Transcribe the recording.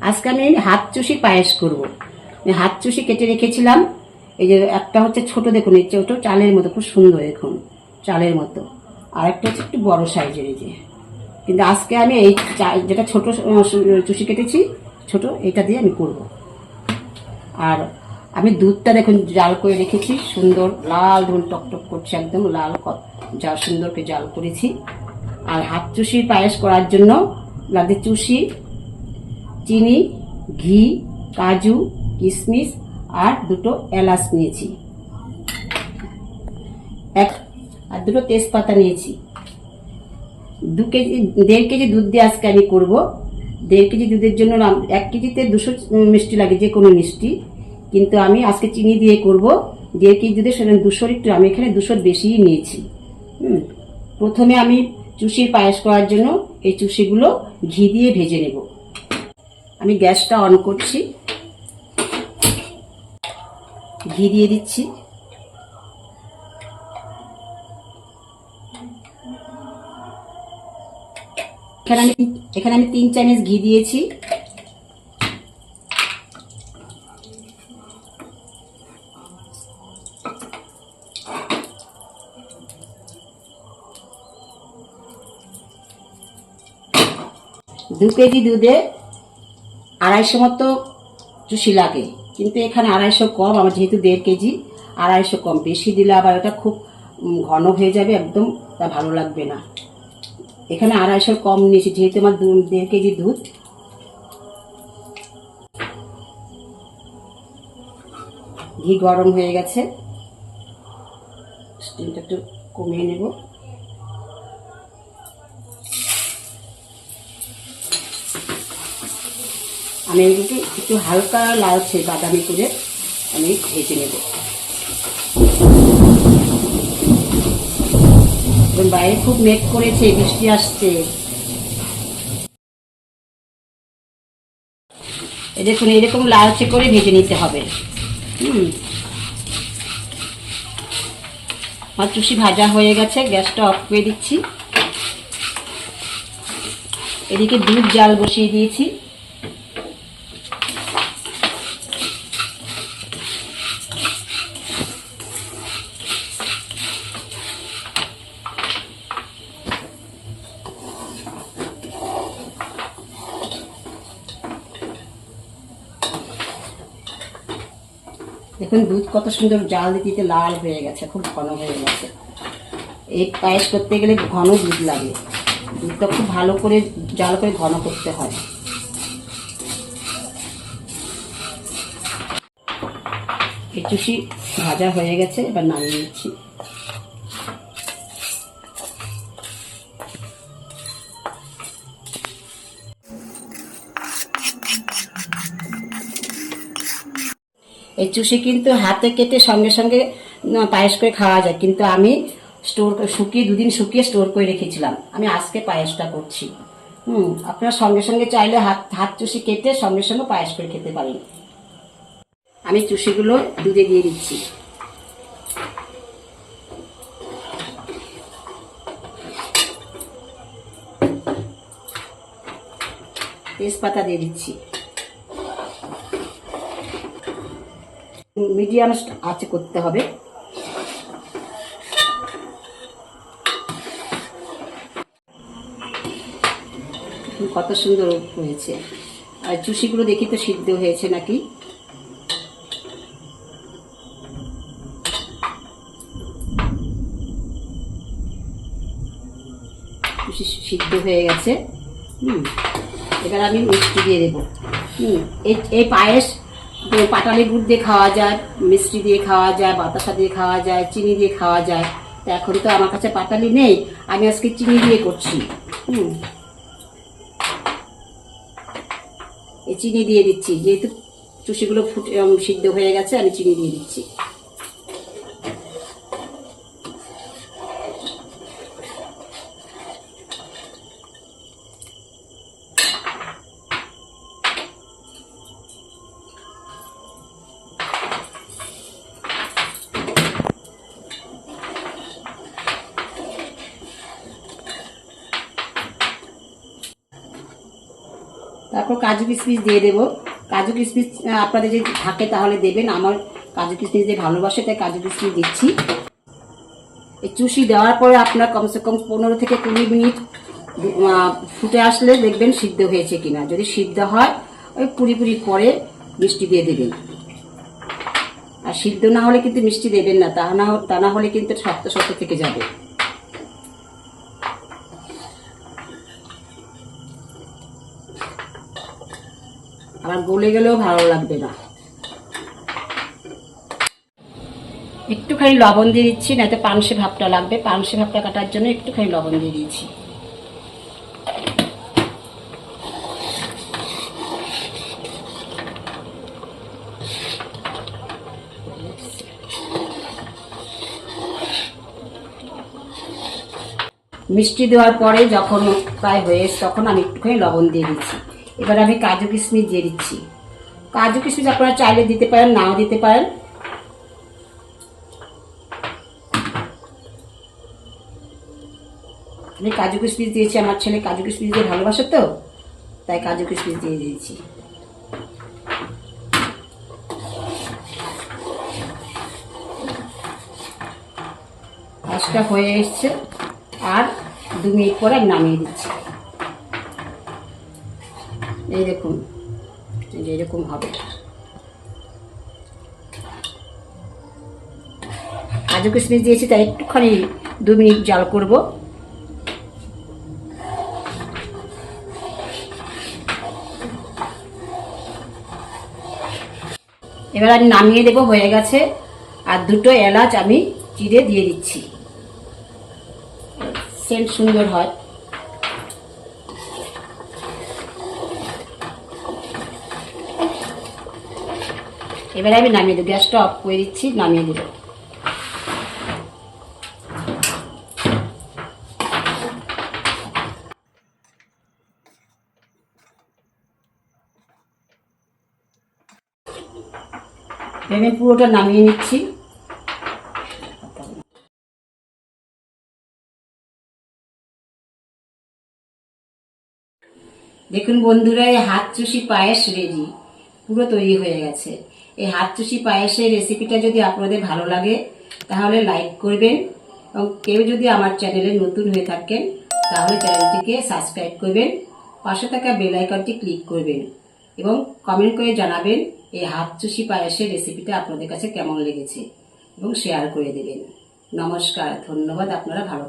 আজকে আমি হাত চুষি পায়েস করব। হাত চুষি কেটে রেখেছিলাম। এই যে একটা হচ্ছে ছোট দেখুন, এই ছোট চালের মতো, খুব সুন্দর দেখুন, চালের মতো। আর একটা হচ্ছে একটু বড় সাইজের এই যে। কিন্তু আজকে আমি এই যেটা ছোট চুষি কেটেছি, ছোট, এটা দিয়ে আমি করব। আর আমি দুধটা দেখুন, জাল করে রেখেছি, সুন্দর, লাল ধুন টকটক করছে একদম লাল ক- যা সুন্দরকে জাল করেছি। আর হাত চুষি পায়েস করার জন্য লাগবে চুষি, চিনি, ঘি, কাজু কিশমিশ আর দুটো এলাচ নিয়েছি। এক, আর দুটো তেজপাতা নিয়েছি। দু কেজি, দেড় কেজি দুধ দিয়ে আজকে আমি করব। দেড় কেজি দুধের জন্য এক কেজিতে দুশো মিষ্টি লাগে, যে কোনো মিষ্টি। কিন্তু আমি আজকে চিনি দিয়ে করব। দেড় কেজি দুধের সেখানে দুশোর একটু, আমি এখানে দুশোর বেশিই নিয়েছি। হুম, প্রথমে আমি চুষির পায়েস করার জন্য এই চুষিগুলো ঘি দিয়ে ভেজে নেব। আমি গ্যাসটা অন করছি। ঘি দিয়ে দিচ্ছি। এখানে আমি এখানে আমি তিন চামচ ঘি দিয়েছি। দু কেজি দুধে আড়াইশো মতো চুষি লাগে। কিন্তু এখানে আড়াইশো কম, আমার যেহেতু দেড় কেজি, আড়াইশো কম। বেশি দিলে আবার এটা খুব ঘন হয়ে যাবে, একদম তা ভালো লাগবে না। এখানে আড়াইশো কম নিয়েছি, যেহেতু আমার দু- দেড় কেজি দুধ। ঘি গরম হয়ে গেছে। স্টিমটা একটু কমিয়ে নেব। আমি এগুলোকে একটু হালকা লালচে বাদামি করে আমি ভেজে নেব। বাইরে খুব মেঘ করেছে, বৃষ্টি আসছে। দেখুন, এরকম লালচে করে ভেজে নিতে হবে। হুম। আমার চুষি ভাজা হয়ে গেছে, গ্যাসটা অফ করে দিচ্ছি। এদিকে দুধ জাল বসিয়ে দিয়েছি। দেখুন দুধ কত সুন্দর জাল দিতে লাল হয়ে গেছে, খুব ঘন হয়ে গেছে। এই পায়েস করতে গেলে ঘন দুধ লাগে। দুধটা খুব ভালো করে জাল করে ঘন করতে হয়। চুষি ভাজা হয়ে গেছে, এবার নামিয়ে নিচ্ছি। এই চুষি কিন্তু হাতে কেটে সঙ্গে সঙ্গে পায়েস করে খাওয়া যায়। কিন্তু আমি স্টোর শুকিয়ে দুদিন শুকিয়ে স্টোর করে রেখেছিলাম। আমি আজকে পায়েসটা করছি। হুম, আপনারা সঙ্গে সঙ্গে চাইলে হাত হাত চুষি কেটে সঙ্গে সঙ্গে পায়েস করে খেতে পারেন। আমি চুষিগুলো দুধে দিয়ে দিচ্ছি। তেজপাতা দিয়ে দিচ্ছি। মিডিয়াম আছে করতে হবে। কত সুন্দর হয়েছে। আর চুষিগুলো দেখি তো সিদ্ধ হয়েছে নাকি? সিদ্ধ হয়ে গেছে। হুম, এবার আমি মিষ্টি দিয়ে দেবো। হুম এই পায়েস পাটালি গুড় দিয়ে খাওয়া যায়, মিষ্টি দিয়ে খাওয়া যায়, বাতাসা দিয়ে খাওয়া যায়, চিনি দিয়ে খাওয়া যায়। তা এখন তো আমার কাছে পাটালি নেই, আমি আজকে চিনি দিয়ে করছি। হুম। এই চিনি দিয়ে দিচ্ছি, যেহেতু চুষিগুলো ফুটে সিদ্ধ হয়ে গেছে, আমি চিনি দিয়ে দিচ্ছি। তারপর কাজু কিশমিশ দিয়ে দেবো। কাজু কিশমিশ আপনাদের যদি থাকে তাহলে দেবেন। আমার কাজু কিশমিশ দিয়ে ভালোবাসে, তাই কাজু কিশমিশ দিচ্ছি। এই চুষি দেওয়ার পরে আপনার কমসে কম পনেরো থেকে কুড়ি মিনিট ফুটে আসলে দেখবেন সিদ্ধ হয়েছে কিনা। যদি সিদ্ধ হয়, ওই পুরি পুরি পরে মিষ্টি দিয়ে দেবেন। আর সিদ্ধ না হলে কিন্তু মিষ্টি দেবেন না। তা না তা না হলে কিন্তু শক্ত শক্ত থেকে যাবে। আবার গলে গেলেও ভালো লাগবে না। একটুখানি লবণ দিয়ে দিচ্ছি নয়তো পানসে ভাবটা লাগবে। পানসে ভাবটা কাটার জন্য একটুখানি লবণ দিয়ে দিয়েছি। মিষ্টি দেওয়ার পরে যখন প্রায় হয়ে তখন আমি একটুখানি লবণ দিয়ে দিচ্ছি। এবার আমি কাজু কিশমিশ দিয়ে দিচ্ছি। কাজু কিশমিশ আপনারা চাইলে দিতে পারেন, নাও দিতে পারেন। আমি কাজু কিশমিশ দিয়েছি, আমার ছেলে কাজু কিশমিশ দিয়ে ভালোবাসে তো, তাই কাজু কিশমিশ দিয়ে দিয়েছি। কাজটা হয়ে এসছে, আর দু মিনিট পরে নামিয়ে দিচ্ছি। এই দেখুন, এই যে এরকম হবে। কাজু কিশমিশ দিয়েছি, তাই একটুখানি দু মিনিট জাল করব। এবার আমি নামিয়ে দেবো, হয়ে গেছে। আর দুটো এলাচ আমি চিড়ে দিয়ে দিচ্ছি। সেন্ট সুন্দর হয়। এবারে আমি নামিয়ে দেবো, গ্যাসটা অফ করে দিচ্ছি, নামিয়ে দেবো। আমি পুরোটা নামিয়ে নিচ্ছি। দেখুন বন্ধুরা, এই হাত চুষি পায়েস রেডি, পুরো তৈরি হয়ে গেছে। এই হাত চুষি পায়েসের রেসিপিটা যদি আপনাদের ভালো লাগে, তাহলে লাইক করবেন। এবং কেউ যদি আমার চ্যানেলে নতুন হয়ে থাকেন, তাহলে চ্যানেলটিকে সাবস্ক্রাইব করবেন। পাশে থাকা বেল আইকনটি ক্লিক করবেন এবং কমেন্ট করে জানাবেন এই হাত চুষি পায়েসের রেসিপিটা আপনাদের কাছে কেমন লেগেছে এবং শেয়ার করে দেবেন। নমস্কার, ধন্যবাদ, আপনারা ভালো